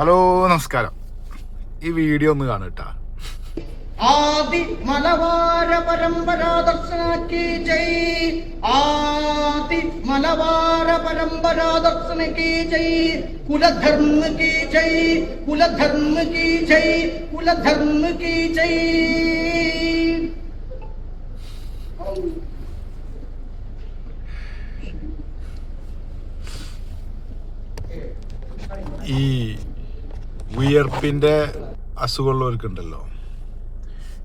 Hello നമസ്കാരം. ഈ video ഒന്ന് കാണുക ആദി മലവാര പരമ്പരാ ദർശനക്കി ജയ്. ആദി മലവാര പരമ്പരാ ദർശനക്കി ജയ്. കുലധർമ്മ കീ ജയ്. കുലധർമ്മ കീ ജയ്. കുലധർമ്മ കി ജയ്. ഈ വിയർപ്പിന്റെ അസുഖമുള്ളവർക്കുണ്ടല്ലോ.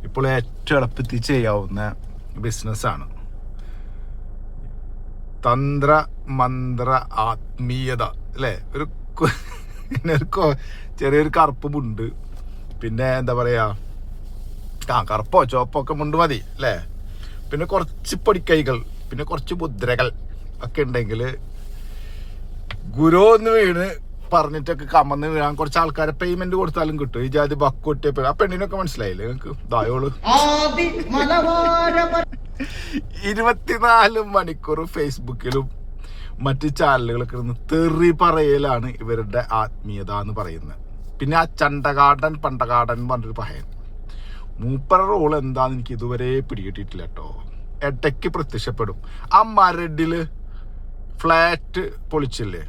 ഇപ്പോൾ ഏറ്റവും എളുപ്പത്തിൽ ചെയ്യാവുന്ന ബിസിനസ്സാണ്. തന്ത്ര മന്ത്ര ആത്മീയത അല്ലേ? ഒരു പിന്നെ ചെറിയൊരു കറുപ്പ് മുണ്ട് പിന്നെ എന്താ പറയുക ആ കറുപ്പോ ചുവപ്പോ ഒക്കെ മുണ്ട് മതി അല്ലേ? പിന്നെ കുറച്ച് പൊടിക്കൈകൾ പിന്നെ കുറച്ച് മുദ്രകൾ ഒക്കെ ഉണ്ടെങ്കിൽ ഗുരു എന്ന് വീണ് പറഞ്ഞിട്ടൊക്കെ കമന്ന് വീഴാൻ കുറച്ച് ആൾക്കാരെ പേയ്മെന്റ് കൊടുത്താലും കിട്ടും. ഈ ജാതി ബക്കൊട്ടിയ ആ പെണ്ണിനൊക്കെ മനസ്സിലായില്ലേ നിങ്ങക്ക് ദായോൾ. ഇരുപത്തിനാല് മണിക്കൂർ ഫേസ്ബുക്കിലും മറ്റ് ചാനലുകളൊക്കെ ഇരുന്ന് തെറി പറയലാണ് ഇവരുടെ ആത്മീയത എന്ന് പറയുന്നത്. പിന്നെ ആ ചണ്ടകാടൻ പണ്ടകാടൻ എന്ന് പറഞ്ഞൊരു പഹയൻ. മൂപ്പറ റോൾ എന്താന്ന് എനിക്ക് ഇതുവരെ പിടികിട്ടിയിട്ടില്ല കേട്ടോ. ഇടയ്ക്ക് പ്രത്യക്ഷപ്പെടും. ആ മരടിൽ ഫ്ലാറ്റ് പൊളിച്ചില്ലേ?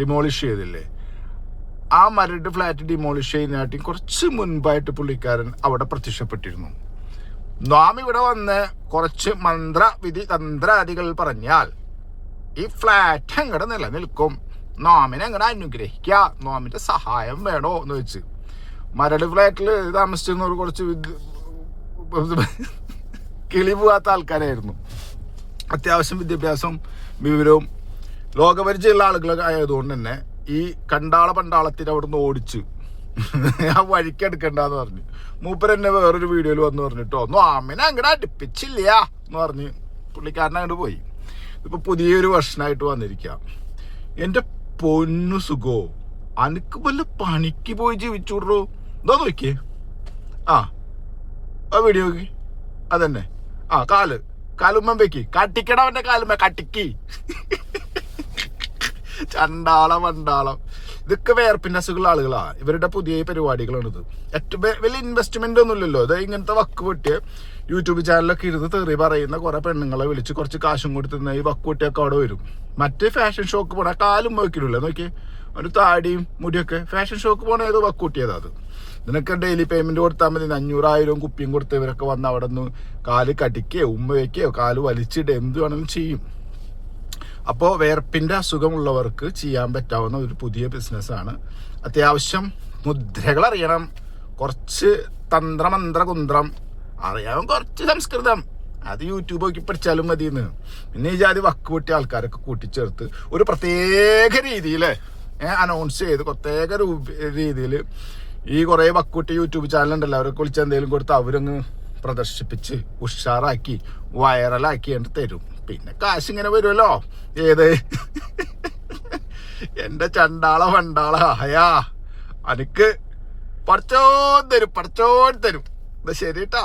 ഡിമോളിഷ് ചെയ്തില്ലേ? ആ മരട് ഫ്ലാറ്റ് ഡിമോളിഷ് ചെയ്യുന്നതായിട്ട് കുറച്ച് മുൻപായിട്ട് പുള്ളിക്കാരൻ അവിടെ പ്രത്യക്ഷപ്പെട്ടിരുന്നു. നാം ഇവിടെ വന്ന് കുറച്ച് മന്ത്രവിധി തന്ത്രാദികൾ പറഞ്ഞാൽ ഈ ഫ്ലാറ്റ് എങ്ങടെ നിലനിൽക്കും. നോമിനെ എങ്ങനെ അനുഗ്രഹിക്കുക നോമിന്റെ സഹായം വേണോ എന്ന് വെച്ച്. മരട് ഫ്ലാറ്റിൽ താമസിച്ചിരുന്നവർ കുറച്ച് കിളി പോകാത്ത ആൾക്കാരായിരുന്നു. അത്യാവശ്യം വിദ്യാഭ്യാസം വിവരവും ലോകപരിചയമുള്ള ആളുകളൊക്കെ ആയതുകൊണ്ട് തന്നെ ഈ കണ്ടാള പണ്ടാളത്തിന് അവിടുന്ന് ഓടിച്ച് ആ വഴിക്ക് എടുക്കണ്ടെന്ന് പറഞ്ഞു. മൂപ്പർ എന്നെ വേറൊരു വീഡിയോയിൽ വന്ന് പറഞ്ഞിട്ടോ ഒന്നും അമ്മനെ അങ്ങനെ അടുപ്പിച്ചില്ല എന്ന് പറഞ്ഞ് പുള്ളിക്കാരൻ അങ്ങോട്ട് പോയി. ഇപ്പൊ പുതിയൊരു വർഷനായിട്ട് വന്നിരിക്കാം. എന്റെ പൊന്നു സുഖോ അനക്ക് വല്ല പണിക്ക് പോയി ജീവിച്ചുവിടറോ എന്താ നോക്കിയേ. ആ ആ വീഡിയോ നോക്കി. അതന്നെ. ആ കാൽ. കാലുമ്മ വെക്കി. കട്ടിക്കട അവന്റെ കാലുമ്മ കട്ടിക്കി. ചണ്ടാളം വണ്ടാളം. ഇതൊക്കെ വേർപ്പിന്റെ അസുഖമുള്ള ആളുകളാ. ഇവരുടെ പുതിയ പരിപാടികളാണിത്. ഏറ്റവും വലിയ ഇൻവെസ്റ്റ്മെന്റ് ഒന്നുമില്ലല്ലോ. ഇത് ഇങ്ങനത്തെ വക്ക് പൊട്ടിയ യൂട്യൂബ് ചാനലൊക്കെ ഇരുന്ന് തെറി പറയുന്ന കുറെ പെണ്ണുങ്ങളെ വിളിച്ച് കുറച്ച് കാശും കൊടുത്തുന്ന ഈ വക്ക് പൊട്ടിയൊക്കെ അവിടെ വരും. മറ്റേ ഫാഷൻ ഷോക്ക് പോണ കാലും വയ്ക്കില്ല നോക്കിയേ. ഒരു താടിയും മുടിയൊക്കെ ഫാഷൻ ഷോക്ക് പോണ ഏതോ വക്ക് കൂട്ടിയതാ അത്. ഇതിനൊക്കെ ഡെയിലി പേയ്മെന്റ് കൊടുത്താൽ മതി. അഞ്ഞൂറായിരം കുപ്പിയും കൊടുത്ത് ഇവരൊക്കെ വന്ന് അവിടെ നിന്ന് കാൽ കടിക്കുകയോ ഉമ്മ വയ്ക്കുകയോ കാൽ വലിച്ചിട്ട് എന്ത് വേണമെങ്കിലും ചെയ്യും. അപ്പോൾ വേർപ്പിന്റെ അസുഖമുള്ളവർക്ക് ചെയ്യാൻ പറ്റാവുന്ന ഒരു പുതിയ ബിസിനസ്സാണ്. അത്യാവശ്യം മുദ്രകൾ അറിയണം കുറച്ച് തന്ത്രമന്ത്ര കുന്ത്രം അറിയാവും കുറച്ച് സംസ്കൃതം. അത് യൂട്യൂബ് നോക്കി പഠിച്ചാലും മതിയെന്ന്. പിന്നെ ഈ ജാതി വക്ക് പൊട്ടിയ ആൾക്കാരൊക്കെ കൂട്ടിച്ചേർത്ത് ഒരു പ്രത്യേക രീതിയിൽ അനൗൺസ് ചെയ്ത് പ്രത്യേക രീതിയിൽ ഈ കുറേ വക്കുട്ടി യൂട്യൂബ് ചാനലുണ്ടല്ലോ അവരൊക്കെ വിളിച്ച് എന്തെങ്കിലും കൊടുത്ത് അവരങ്ങ് പ്രദർശിപ്പിച്ച് ഉഷാറാക്കി വൈറലാക്കി എന്നിട്ട് തരും. പിന്നെ കാശ് ഇങ്ങനെ വരുമല്ലോ ഏത്? എന്റെ ചണ്ടാള വണ്ടാള അയാ അനക്ക് പഠിച്ചോൻ തരും പടച്ചോൻ തരും. എന്നാ ശരി കേട്ടാ